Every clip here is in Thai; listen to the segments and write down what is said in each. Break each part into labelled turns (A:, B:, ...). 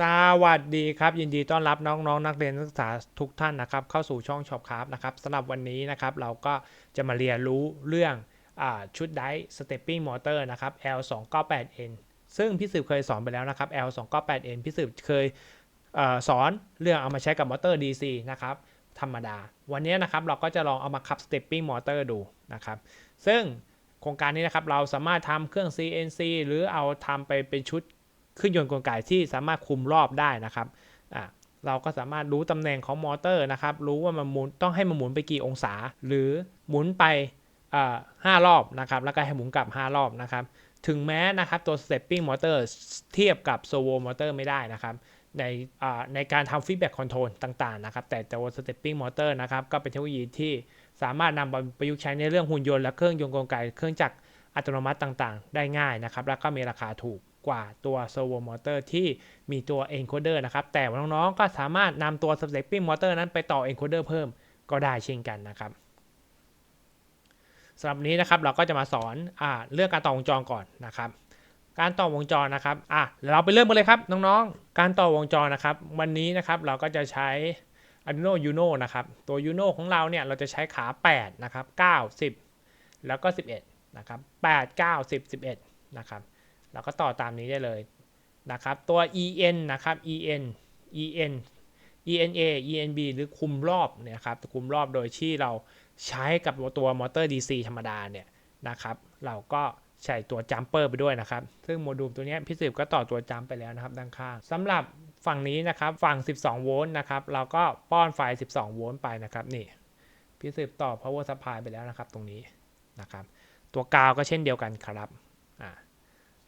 A: สวัสดีครับ ยินดีต้อนรับน้องๆนนักเรียนนักศึกษาทุกท่านนะครับ เข้าสู่ช่องช็อปครับนะครับสำหรับวันนี้นะครับ เราก็จะมาเรียนรู้เรื่องอชุดได stepping motor นะครับ L 2 9 8 N ซึ่งพี่สืบเคยสอนไปแล้วนะครับ L 2 9 8 N พี่สืบเคยอสอนเรื่องเอามาใช้กับมอเตอร์ DC นะครับธรรมดา วันนี้นะครับเราก็จะลองเอามาขับ stepping motor ดูนะครับ ซึ่งโครงการนี้นะครับเราสามารถทำเครื่อง CNC หรือเอาทำไปเป็นชุด ขึ้นยนต์กลไกที่สามารถคุมรอบได้นะครับอะเราก็สามารถรู้ตำแหน่งของมอเตอร์นะครับ รู้ว่ามันหมุนต้องให้มันหมุนไปกี่องศา หรือหมุนไปห้ารอบนะครับ แล้วก็ให้หมุนกลับ 5 รอบนะครับ ถึงแม้นะครับตัว stepping motor เทียบกับ servo motor ไม่ได้นะครับในในการทำ feedback control ต่างๆนะครับ แต่ตัว stepping motor นะครับ ก็เป็นเทคโนโลยีที่สามารถนำไปประยุกต์ใช้ในเรื่องหุ่นยนต์และเครื่องยนต์กลไกเครื่องจักรอัตโนมัติต่างๆ ได้ง่ายนะครับ แล้วก็มีราคาถูก กว่าตัว servo motor ที่มีตัว encoder นะครับ แต่น้องๆ ก็สามารถนำตัว stepping motor นั้นไปต่อ encoder เพิ่มก็ได้เช่นกันนะครับสำหรับนี้นะครับเราก็จะมาสอนอเรื่องการต่อวงจรก่อนนะครับ การต่อวงจรนะครับอะเราไปเริ่มกันเลยครับน้องๆ การต่อวงจรนะครับ วันนี้นะครับเราก็จะใช้ Arduino Uno นะครับตัว Uno ของเราเนี่ยเราจะใช้ขา 8 นะครับ 9 10 แล้วก็ 11 นะครับ 8 9 10 11 นะครับ เราก็ต่อตามนี้ได้เลยนะครับตัว en นะครับ en en ena enb หรือคุมรอบเนี่ยครับคุมรอบโดยที่เราใช้กับตัวมอเตอร์ DC ธรรมดาเนี่ยนะครับเราก็ใส่ตัวจัมเปอร์ไปด้วยนะครับ ซึ่งโมดูลตัวนี้พี่สืบก็ต่อตัวจัมไปแล้วนะครับด้านข้างสำหรับฝั่งนี้นะครับฝั่ง 12 โวลต์นะครับเราก็ป้อนไฟ 12 โวลต์ไปนะครับนี่พี่สืบต่อ power supply ไปแล้วนะครับตรงนี้นะครับตัวกาวก็เช่นเดียวกันครับอ่า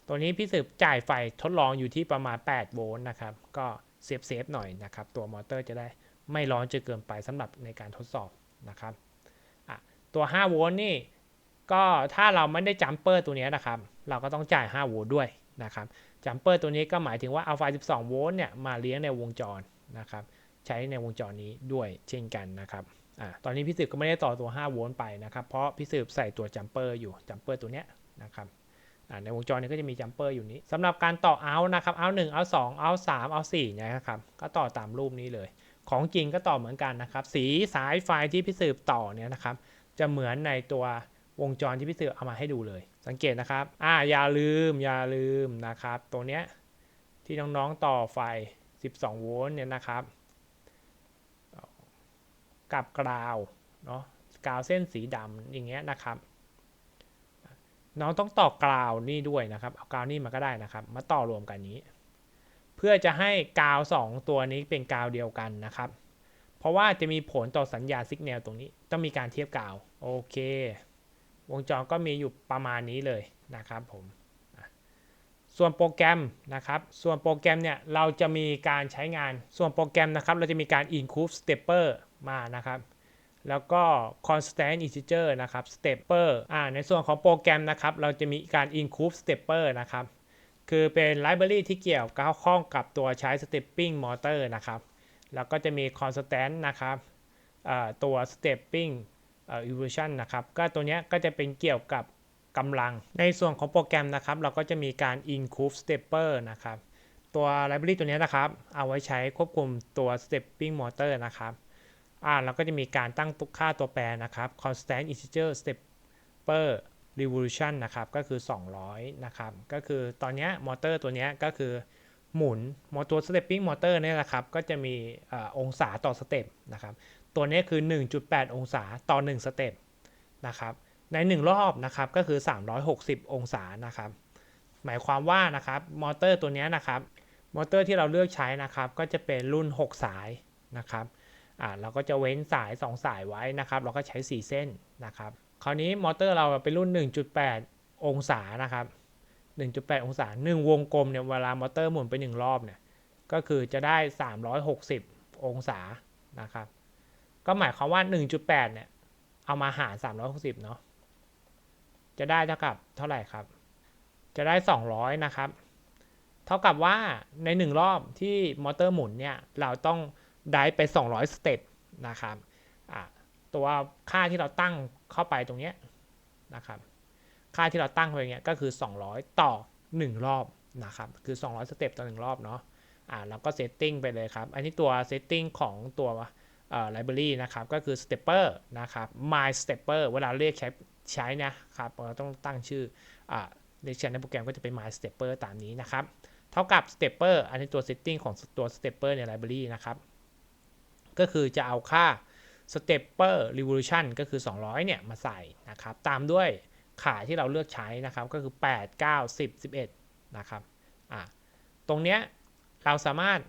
A: ตัวนี้พี่สืบจ่ายไฟทดลองอยู่ที่ประมาณ 8 โวลต์นะครับ ก็เซฟเซฟหน่อยนะครับ ตัวมอเตอร์จะได้ไม่ร้อนจนเกินไปสำหรับในการทดสอบนะครับอะตัว 5 โวลต์นี่ก็ถ้าเราไม่ได้จัมเปอร์ตัวนี้นะครับ เราก็ต้องจ่าย 5 โวลต์ด้วยนะครับจัมเปอร์ตัวนี้ก็หมายถึงว่าเอาไฟ 12 โวลต์เนี่ยมาเลี้ยงในวงจรนะครับ ใช้ในวงจรนี้ด้วยเช่นกันนะครับอะตอนนี้พี่สืบก็ไม่ได้ต่อตัว 5 โวลต์ไปนะครับ เพราะพี่สืบใส่ตัวจัมเปอร์อยู่จัมเปอร์ตัวเนี้ยนะครับ ในวงจรนี้ก็จะมีจัมเปอร์อยู่นี้สำหรับการต่อเอานะครับเอา1เอา2เอา3เอา4เนี่ยนะครับก็ต่อตามรูปนี้เลย ของจริงก็ต่อเหมือนกันนะครับ สีสายไฟที่พี่สืบต่อเนี่ยนะครับ จะเหมือนในตัววงจรที่พี่สืบเอามาให้ดูเลย สังเกตนะครับอ่าอย่าลืมอย่าลืมนะครับตัวเนี้ยที่น้องๆต่อไฟ 12 โวลต์เนี่ยนะครับ กับกราวเนาะกราวเส้นสีดำอย่างเงี้ยนะครับ น้องต้องต่อกราวนี่ด้วยนะครับ เอากราวนี่มาก็ได้นะครับ มาต่อรวมกันนี้ เพื่อจะให้กาว 2 ตัวนี้เป็นกาวเดียวกันนะครับ เพราะว่าจะมีผลต่อสัญญาสัญญาณตรงนี้ ต้องมีการเทียบกาว โอเค วงจรก็มีอยู่ประมาณนี้เลยนะครับผม ส่วนโปรแกรมนะครับ ส่วนโปรแกรมเนี่ยเราจะมีการใช้งาน ส่วนโปรแกรมนะครับ เราจะมีการ include stepper มานะครับ แล้วก็ constant integer นะครับ stepper อ่าในส่วนของโปรแกรมนะครับ เราจะมีการ include stepper นะครับ คือเป็น library ที่เกี่ยวข้องกับตัวใช้ stepping motor นะครับ แล้วก็จะมี constant นะครับตัว stepping evolution นะครับ ก็ตัวนี้ก็จะเป็นเกี่ยวกับกำลัง ในส่วนของโปรแกรมนะครับ เราก็จะมีการ include stepper นะครับ ตัว library ตัวนี้นะครับ เอาไว้ใช้ควบคุมตัว stepping motor นะครับ อ่าเราก็จะมีการตั้งตุกค่าตัวแปรนะครับ constant integer stepper revolution นะครับก็คือ 200 นะครับ ก็คือตอนนี้มอเตอร์ตัวนี้ก็คือหมุนมอตัว stepping motor เนี่ยนะครับ ก็จะมีอองศาต่อสเต็ปนะครับ ตัวนี้คือ 1.8 องศาต่อ 1 สเต็ปนะครับ ใน 1 รอบนะครับก็คือ 360 องศานะครับ หมายความว่านะครับมอเตอร์ตัวนี้นะครับ มอเตอร์ที่เราเลือกใช้นะครับ ก็จะเป็นรุ่น 6 สายนะครับ อ่าเราก็จะเว้นสาย 2 สายไว้นะครับ เราก็ใช้ 4 เส้นนะครับ คราวนี้มอเตอร์เราเป็นรุ่น 1.8 องศานะครับ 1.8 องศา 1 วงกลมเนี่ยเวลามอเตอร์หมุนไป 1 รอบเนี่ยก็คือจะได้ 360 องศานะครับ ก็หมายความว่า 1.8 เนี่ยเอามาหาร 360 เนาะจะได้เท่ากับเท่าไหร่ครับ จะได้ 200 นะครับ เท่ากับว่าใน 1 รอบที่มอเตอร์หมุนเนี่ยเราต้อง ได้ไป 200 สเต็ปนะครับตัวค่าที่เราตั้งเข้าไปตรงนี้นะครับ ค่าที่เราตั้งไปเงี้ยก็คือ 200 ต่อ 1 รอบนะครับ คือ 200 สเต็ปต่อ 1 รอบเนาะอ่าเราก็ setting ไปเลยครับ อันนี้ตัว setting ของตัวเอ่อ library นะครับ ก็คือ stepper นะครับ my stepper เวลาเรียกใช้ใช้นะครับเราต้องตั้งชื่ออ่าในใช้ในโปรแกรมก็จะเป็น my stepper ตามนี้นะครับ เท่ากับ stepper อันนี้ตัว setting ของตัว stepper ใน library นะครับ ก็คือจะเอาค่า stepper revolution ก็คือ 200 เนี่ย มาใส่นะครับ ตามด้วยขาที่เราเลือกใช้นะครับ ก็คือ 8 9 10 11 นะครับ อ่า ตรงเนี้ยเราสามารถ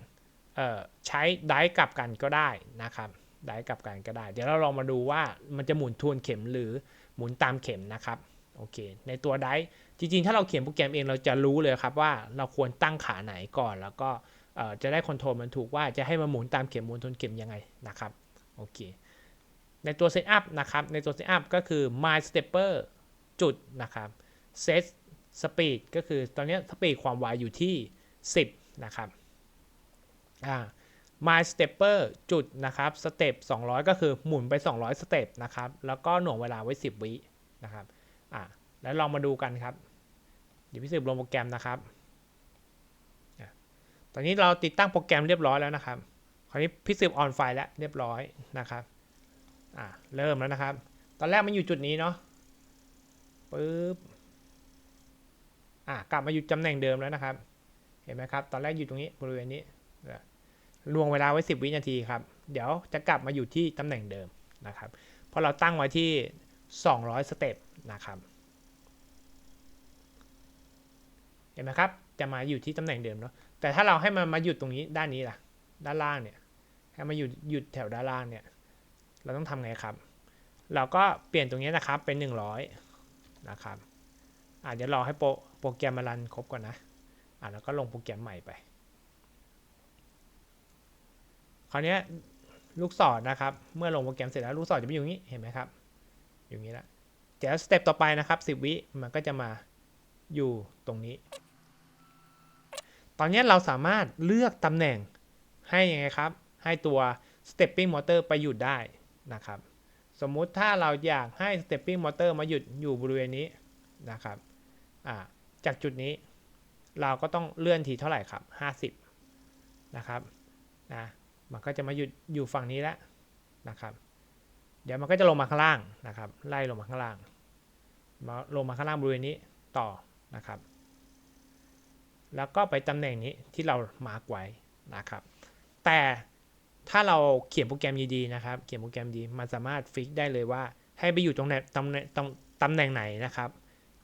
A: ใช้ได้กลับกันก็ได้นะครับได้กลับกันก็ได้ เดี๋ยวเราลองมาดูว่ามันจะหมุนทวนเข็มหรือหมุนตามเข็มนะครับ โอเค ในตัวได้จริงๆ ถ้าเราเขียนโปรแกรมเองเราจะรู้เลยครับว่าเราควรตั้งขาไหนก่อนแล้วก็ จะได้คอนโทรลมันถูกว่าจะให้มันหมุนตามเข็มหมุนทวนเข็มยังไงนะครับโอเคในตัว Setup นะครับในตัว Setup ก็คือ my stepper จุดนะครับ set speed ก็คือตอนนี้สปีดความไวอยู่ที่ 10 นะครับอ่า my stepper จุดนะครับ step 200 ก็คือหมุนไป 200สเต็ปนะครับแล้วก็หน่วงเวลาไว้ 10 วินะครับอ่าแล้วลองมาดูกันครับ เดี๋ยวพี่สืบลงโปรแกรมนะครับ อนนี้เราติดตั้งโปรแกรมเรียบร้อยแล้วนะครับ คราวนี้พี่สืบออนไฟแล้วเรียบร้อยนะครับ อ่าเริ่มแล้วนะครับ ตอนแรกมันอยู่จุดนี้เนาะ ปึ๊บ อะกลับมาอยู่ตำแหน่งเดิมแล้วนะครับ เห็นไหมครับ ตอนแรกอยู่ตรงนี้บริเวณนี้ลวงเวลาไว้ 10 วินาทีครับ เดี๋ยวจะกลับมาอยู่ที่ตำแหน่งเดิมนะครับ เพราะเราตั้งไว้ที่ 200 สเต็ปนะครับ เห็นไหมครับ จะมาอยู่ที่ตำแหน่งเดิมเนาะ แต่ถ้าเราให้มันมาหยุดตรงนี้ด้านนี้ล่ะ ด้านล่างเนี่ยให้มาหยุดหยุดแถวด้านล่างเนี่ย เราต้องทำไงครับ เราก็เปลี่ยนตรงนี้นะครับเป็น 100 นะครับอะเดี๋ยวรอให้โปรโปรแกรมมารันครบก่อนนะอะแล้วก็ลงโปรแกรมใหม่ไป คราวนี้ลูกศรนะครับ เมื่อลงโปรแกรมเสร็จแล้วลูกศรจะไปอยู่นี้เห็นไหมครับอยู่นี้แล้วเดี๋ยวสเต็ปต่อไปนะครับ 10 วิมันก็จะมาอยู่ตรงนี้ ตอนนี้เราสามารถเลือกตำแหน่งให้ยังไงครับ ให้ตัว stepping motor ไปหยุดได้นะครับ สมมุติถ้าเราอยากให้ stepping motor มาหยุดอยู่บริเวณนี้นะครับจากจุดนี้เราก็ต้องเลื่อนทีเท่าไหร่ครับ 50 นะครับนะมันก็จะมาหยุดอยู่ฝั่งนี้แล้วนะครับ เดี๋ยวมันก็จะลงมาข้างล่างนะครับ ไล่ลงมาข้างล่างมาลงมาข้างล่างบริเวณนี้ต่อนะครับ แล้วก็ไปตำแหน่งนี้ที่เรามาร์กไว้นะครับ แต่ถ้าเราเขียนโปรแกรมดีๆนะครับ เขียนโปรแกรมดีมันสามารถฟิกได้เลยว่า ให้ไปอยู่ตรงไหนตำแหน่งตำแหน่งไหนนะครับ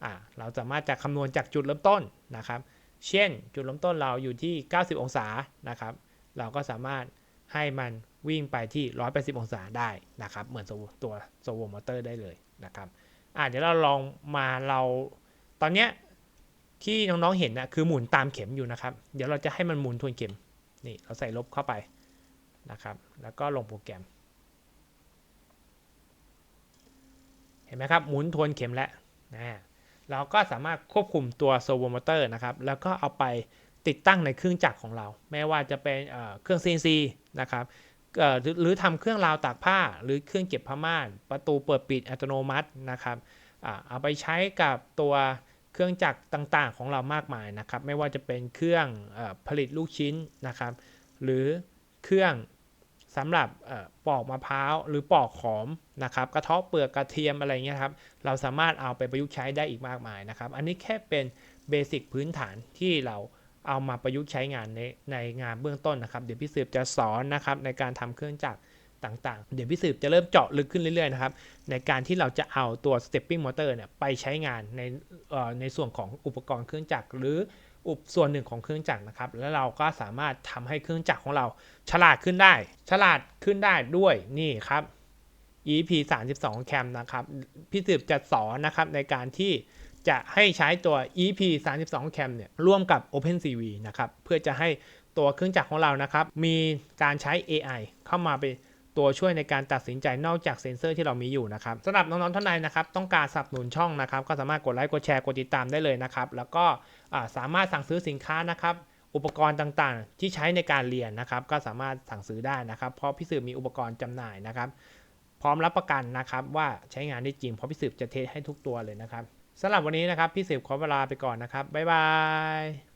A: อ่าเราสามารถจะคำนวณจากจุดเริ่มต้นนะครับ เช่น จุดเริ่มต้นเราอยู่ที่ 90 องศานะครับ เราก็สามารถให้มันวิ่งไปที่ 180 องศาได้นะครับ เหมือนตัวโซวมอเตอร์ได้เลยนะครับอ่าเดี๋ยวเราลองมาเราตอนเนี้ย ที่น้องๆเห็นนะคือหมุนตามเข็มอยู่นะครับ เดี๋ยวเราจะให้มันหมุนทวนเข็มนี่เราใส่ลบเข้าไปนะครับ แล้วก็ลงโปรแกรม เห็นไหมครับ หมุนทวนเข็มแล้วนะเราก็สามารถควบคุมตัวโซโวมอเตอร์นะครับ แล้วก็เอาไปติดตั้งในเครื่องจักรของเรา ไม่ว่าจะเป็นเครื่อง CNC นะครับหรือทำเครื่องราวตากผ้า หรือเครื่องเก็บผ้าม่าน ประตูเปิดปิดอัตโนมัตินะครับเอาไปใช้กับตัว เครื่องจักรต่างๆของเรามากมายนะครับ ไม่ว่าจะเป็นเครื่องผลิตลูกชิ้นนะครับ หรือเครื่องสำหรับปอกมะพร้าวหรือปอกขอมนะครับ กระเทาะเปลือกกระเทียมอะไรเงี้ยครับ เราสามารถเอาไปประยุกต์ใช้ได้อีกมากมายนะครับ อันนี้แค่เป็นเบสิกพื้นฐานที่เราเอามาประยุกต์ใช้งานในในงานเบื้องต้นนะครับ เดี๋ยวพี่สืบจะสอนนะครับในการทำเครื่องจักร ต่างๆ เดี๋ยวพี่สืบจะเริ่มเจาะลึกขึ้นเรื่อยๆนะครับ ในการที่เราจะเอาตัว stepping motor เนี่ยไปใช้งานในในส่วนของอุปกรณ์เครื่องจักรหรืออุปส่วนหนึ่งของเครื่องจักรนะครับ แล้วเราก็สามารถทำให้เครื่องจักรของเรา ฉลาดขึ้นได้ ฉลาดขึ้นได้ด้วยนี่ครับ EP 32 cam นะครับพี่สืบจะสอนนะครับในการที่จะให้ใช้ตัว EP 32 cam เนี่ยร่วมกับ OpenCV นะครับ เพื่อจะให้ตัวเครื่องจักรของเรานะครับ มีการใช้ AI เข้ามาไป ตัวช่วยในการตัดสินใจนอกจากเซ็นเซอร์ที่เรามีอยู่นะครับสำหรับน้องๆท่านใดนะครับต้องการสนับสนุนช่องนะครับ ก็สามารถกดไลค์กดแชร์กดติดตามได้เลยนะครับ แล้วก็สามารถสั่งซื้อสินค้านะครับอุปกรณ์ต่างๆ ที่ใช้ในการเรียนนะครับ ก็สามารถสั่งซื้อได้นะครับ เพราะพี่สืบมีอุปกรณ์จำหน่ายนะครับ พร้อมรับประกันนะครับว่าใช้งานได้จริงเพราะพี่สืบจะเทสให้ทุกตัวเลยนะครับสำหรับวันนี้นะครับพี่สืบขอเวลาไปก่อนนะครับบ๊ายบาย